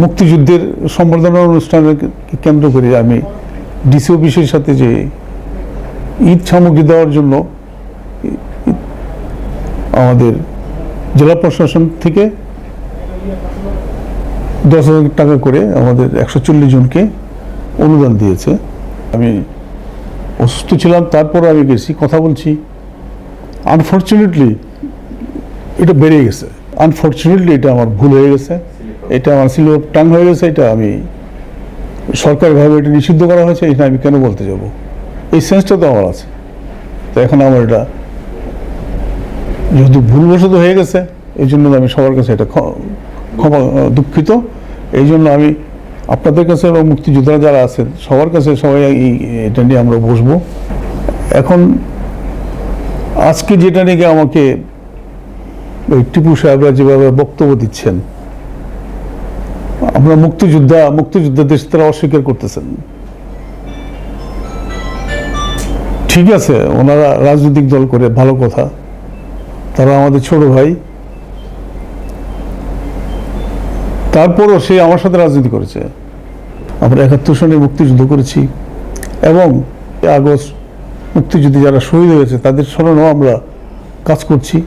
মুক্তিযুদ্ধের সম্বর্ধনা অনুষ্ঠানকে কেন্দ্র করে আমি ডিসি অফিসের সাথে যে ঈদ সামগ্রী দেওয়ার জন্য আমাদের জেলা প্রশাসন থেকে দশ হাজার টাকা করে আমাদের একশো চল্লিশ জনকে অনুদান দিয়েছে। আমি অসুস্থ ছিলাম, তারপর আমি গেছি, কথা বলছি। আনফর্চুনেটলি এটা বেড়ে গেছে। আনফর্চুনেটলি এটা আমার ভুল হয়ে গেছে। এটা আমার সিল টান হয়ে গেছে, এটা আমি সরকারিভাবে এটা নিষিদ্ধ করা হয়েছে, এটা আমি কেন বলতে যাব? এই সেন্সটা তো আমার আছে। তো এখন আমার এটা যেহেতু ভুলবশত হয়ে গেছে, এই জন্য আমি সবার কাছে এটা ক্ষ- ক্ষমা দুঃখিত। এই জন্য আমি আপনাদের কাছে এবং মুক্তিযোদ্ধারা যারা আছেন, সবার কাছে সবাই এই, এটা নিয়ে আমরা বসবো। এখন আজকে যেটা নিয়ে আমাকে ওই টিপু সাহেবরা যেভাবে বক্তব্য দিচ্ছেন আমরা মুক্তিযোদ্ধা, মুক্তিযোদ্ধাদের তারা অস্বীকার করতেছেন। ঠিক আছে, ওনারা রাজনৈতিক দল করে, ভালো কথা। তারা আমাদের ছোট ভাই। তারপরও সে আমার সাথে রাজনীতি করেছে। আমরা একাত্তর সনে মুক্তিযুদ্ধ করেছি। এবং আগস্ট মুক্তিযুদ্ধে যারা শহীদ হয়েছে, তাদের স্মরণেও আমরা কাজ করছি।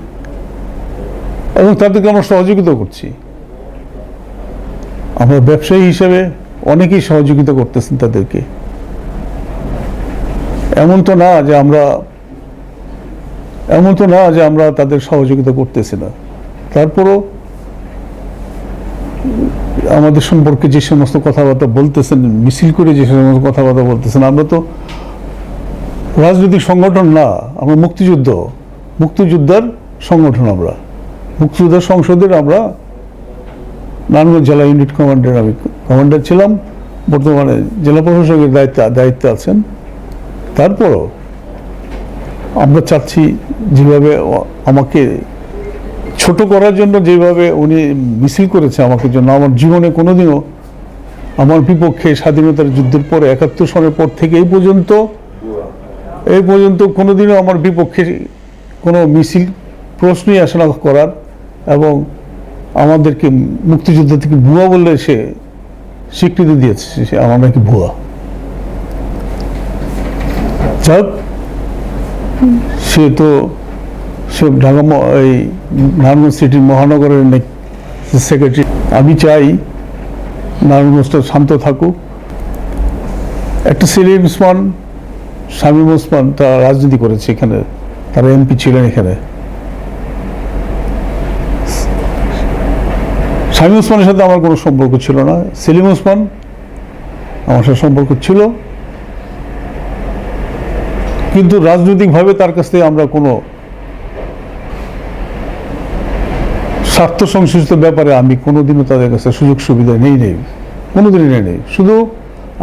এবং তাদেরকে আমরা সহযোগিতা করছি। আমরা ব্যবসায়ী হিসেবে অনেকেই সহযোগিতা করতেছেন তাদেরকে। এমন তো না যে আমরা, এমন তো না যে আমরা তাদের সহযোগিতা করতেছি না। তারপরও আমাদের সম্পর্কে যে সমস্ত কথাবার্তা বলতেছেন, মিছিল করে যে সমস্ত কথাবার্তা বলতেছেন, আমরা তো রাজনৈতিক সংগঠন না, আমরা মুক্তিযুদ্ধ। মুক্তিযোদ্ধার সংগঠন আমরা। মুক্তিযোদ্ধার সংসদের আমরা নারায়ণগঞ্জ জেলা ইউনিট কমান্ডার আমি কমান্ডার ছিলাম, বর্তমানে জেলা প্রশাসকের দায়িত্ব, দায়িত্বে আছেন। তারপরও আমরা চাচ্ছি যেভাবে আমাকে ছোট করার জন্য যেভাবে উনি মিছিল করেছে আমাকে জন্য, আমার জীবনে কোনোদিনও আমার বিপক্ষে স্বাধীনতার যুদ্ধের পরে একাত্তর সনের পর থেকে এই পর্যন্ত এই পর্যন্ত কোনোদিনও আমার বিপক্ষে কোনো মিছিল, প্রশ্নই আসে না করার এবং আমাদেরকে মুক্তিযুদ্ধ থেকে ভুয়া বললে সে স্বীকৃতি দিয়েছে, সে আমার নাকি ভুয়া। যাক, সে তো, সে ঢাকা এই নারায়ণগঞ্জ সিটির মহানগরের সেক্রেটারি আমি চাই নারায়ণগঞ্জটা শান্ত থাকুক। একটা সেলিম ওসমান শামীম ওসমান তারা রাজনীতি করেছে এখানে। তারা এমপি ছিলেন এখানে। শামীম ওসমানের সাথে আমার কোনো সম্পর্ক ছিল না। সেলিম ওসমান আমার সাথে সম্পর্ক ছিল। কিন্তু রাজনৈতিকভাবে তার কাছ থেকে আমরা কোনো স্বার্থ সংশ্লিষ্ট ব্যাপারে আমি কোনোদিনও তাদের কাছে সুযোগ সুবিধা নেই নেই। কোনোদিনই নেই নেই। শুধু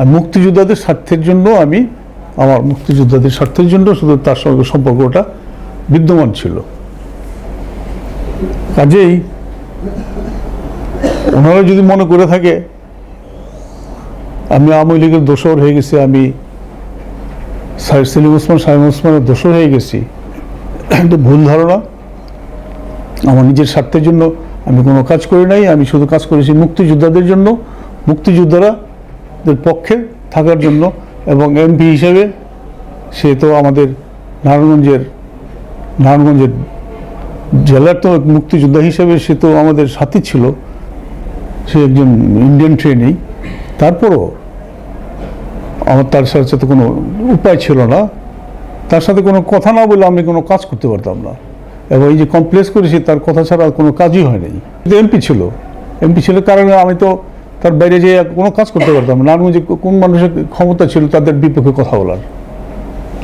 মুক্তিযোদ্ধাদের স্বার্থের জন্য আমি আমার মুক্তিযোদ্ধাদের স্বার্থের জন্য শুধু তার সঙ্গে সম্পর্কটা বিদ্যমান ছিল। কাজেই ওনারা যদি মনে করে থাকে, আমি আওয়ামী লীগের দোষর হয়ে গেছি, আমি সাইদ সেলিম ওসমান, সাইম ওসমানের দোষর হয়ে গেছি এটা ভুল ধারণা। আমার নিজের স্বার্থের জন্য আমি কোনো কাজ করি নাই, আমি শুধু কাজ করেছি মুক্তিযোদ্ধাদের জন্য মুক্তিযোদ্ধারাদের পক্ষে থাকার জন্য এবং এমপি হিসেবে সে তো আমাদের নারায়ণগঞ্জের নারায়ণগঞ্জের জেলার তো মুক্তিযোদ্ধা হিসেবে সে তো আমাদের সাথী ছিল। সে একজন ইন্ডিয়ান ট্রেনেই তারপরও আমার তার সাথে কোনো উপায় ছিল না। তার সাথে কোনো কথা না বলে আমি কোনো কাজ করতে পারতাম না। এবং এই যে কমপ্লেক্স করেছি, তার কথা ছাড়া কোনো কাজই হয়নি। কিন্তু এমপি ছিল। এমপি ছিল কারণে আমি তো তার বাইরে যেয়ে কোনো কাজ করতে পারতাম না। আমি যে কোন মানুষের ক্ষমতা ছিল, তাদের বিপক্ষে কথা বলার।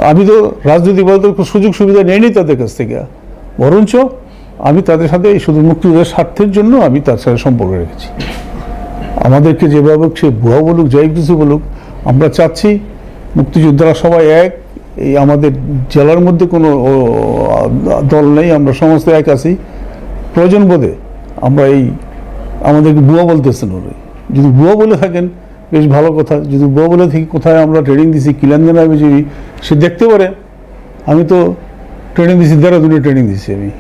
আমি তো রাজনৈতিক বলতে সুযোগ সুবিধা নেইনি তাদের কাছ থেকে। বরঞ্চ আমি তাদের সাথে এই শুধু মুক্তিযুদ্ধের স্বার্থের জন্য আমি তার সাথে সম্পর্ক রেখেছি। আমাদেরকে যেভাবে সে ভুয়া বলুক, যাই কিছু বলুক, আমরা চাচ্ছি মুক্তিযোদ্ধারা সবাই এক। এই আমাদের জেলার মধ্যে কোনো দল নেই, আমরা সমস্ত এক আছি। প্রয়োজন বোধে আমরা এই আমাদেরকে বুয়া বলতেছেন ওরে। যদি বুয়া বলে থাকেন, বেশ ভালো কথা। যদি বুয়া বলে থাকি, কোথায় আমরা ট্রেনিং দিছি কিলাঞ্জনা বিজয়ী সে দেখতে পারে, আমি তো ট্রেনিং দিছি, দেরাদুনে ট্রেনিং দিছি আমি।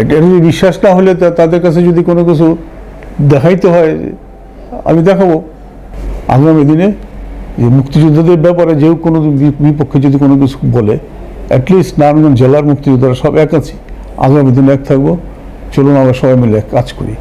এটা যদি বিশ্বাস না হলে তাদের কাছে যদি কোনো কিছু দেখাইতে হয়, আমি দেখাবো। আগামী দিনে যে মুক্তিযোদ্ধাদের ব্যাপারে যেও কোনো বিপক্ষে যদি কোনো কিছু বলে অ্যাটলিস্ট নারায়ণগঞ্জ জেলার মুক্তিযোদ্ধারা সব এক আছে। আগামী দিনে এক থাকব। চলুন আমরা সবাই মিলে কাজ করি।